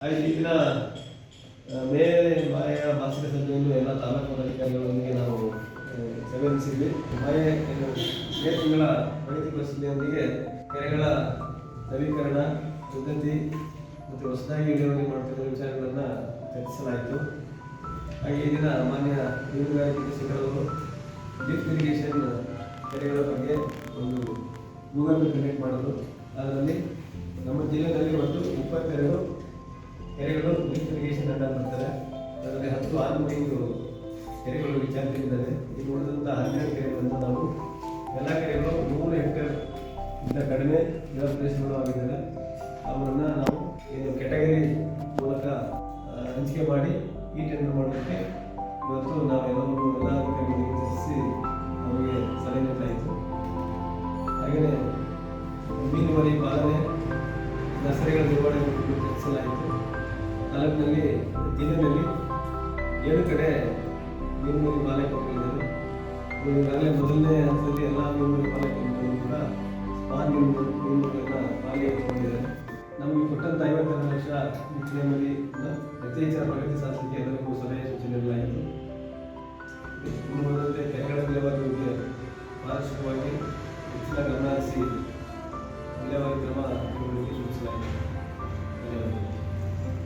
ಆಯ್ತು ಈ ದಿನ ಮಾಯ ಮಾಸಿಕ ಸಭೆಯನ್ನು ಎಲ್ಲ ತಾಲೂಕು ಅಧಿಕಾರಿಗಳೊಂದಿಗೆ ನಾವು ಸಭೆ ನಡೆಸಿದ್ವಿ ಮಾಯ ಮೇ ತಿಂಗಳ ಪ್ರಗತಿ ಪರಿಸ್ಥಿತಿಯೊಂದಿಗೆ ಕೆರೆಗಳ ನವೀಕರಣ, ಪದ್ಧತಿ ಮತ್ತು ಹೊಸದಾಗಿ ನಿರ್ವಹಣೆ ಮಾಡ್ತಿರುವ ವಿಚಾರಗಳನ್ನು ಚರ್ಚಿಸಲಾಯಿತು. ಹಾಗೆ ಈ ದಿನ ಮಾನ್ಯ ಮೀನುಗಾರಿಕೆ ಸಚಿವರು ಲಿಫ್ಟ್ ಇರಿಗೇಷನ್ ಕೆರೆಗಳ ಬಗ್ಗೆ ಒಂದು ಗೂಗಲ್ ಕ್ರಿಯೇಟ್ ಮಾಡಲು ಅದರಲ್ಲಿ ನಮ್ಮ ಜಿಲ್ಲೆಯಲ್ಲಿ ಒಟ್ಟು ಇಪ್ಪತ್ತೆರಡು ಕೆರೆಗಳು ಲಿಫ್ಟ್ ಇರಿಗೇಷನ್ ಅಂತ ಬರ್ತದೆ ಅದರಲ್ಲಿ ಹತ್ತು ಆನ್ಗೋಯಿಂಗ್ ಕೆರೆಗಳು ವಿಚಾರಿಸಿದ್ದಾರೆ. ಇಲ್ಲಿ ಉಳಿದಂಥ ಹನ್ನೆರಡು ಕೆರೆಗಳನ್ನು ನಾವು ಎಲ್ಲ ಕೆರೆಗಳು ಮೂರು ಹೆಕ್ಟೇರ್ ಇಂದ ಕಡಿಮೆ ಇರೋ ಪ್ರದೇಶಗಳು ಆಗಿದ್ದಾರೆ ಅವರನ್ನು ನಾವು ಏನು ಕೆಟಗರಿ ಮೂಲಕ ಹಂಚಿಕೆ ಮಾಡಿ ಈ ಟೆಂಡರ್ ಮಾಡೋದಕ್ಕೆ ಇವತ್ತು ನಾವೆಲ್ಲರೂ ಎಲ್ಲ ಅಧಿಕಾರಿಗಳಿಗೆ ಚರ್ಚಿಸಿ ಅವರಿಗೆ ಸಲಹೆ ನೀಡಲಾಯಿತು ಹಾಗೆಯೇ ಮೀನು ಮರಿ ಪಾಲನೆ, ನರ್ಸರಿಗಳ ನಿರ್ವಹಣೆ ಏಳು ಕಡೆ ನಿಮ್ಮ ಬಾಲೆ ಕೊಟ್ಟಿದ್ದಾರೆ ಈಗಾಗಲೇ ಮೊದಲನೇ ಹಂತದಲ್ಲಿ ಎಲ್ಲ ಮೀನು ಬಾಲೆ ಪಾಲನೆ ಕೂಡ ನೀರು ಮೀನುಗಳನ್ನ ಬಾಲೆ ಕೊಟ್ಟಿದ್ದಾರೆ ನಮಗೆ ಕೊಟ್ಟಂತ ಐವತ್ತೆರಡು ಲಕ್ಷ ಬಿತ್ತನೆ ಅತಿ ಹೆಚ್ಚಿನ ಪ್ರಗತಿ ಸಾಧಿಸಲಿಕ್ಕೆ ಎಲ್ಲರಿಗೂ ಸಲಹೆ ಸೂಚನೆಗಳಾಯಿತು ಇನ್ನು ಮುಂದೆ ಕೆರೆಗಳ ವಿಲೇವಾರಿ ಬಗ್ಗೆ ವಾರ್ಷಿಕವಾಗಿ ಹೆಚ್ಚಿನ ಗಮನ ಹರಿಸಿ.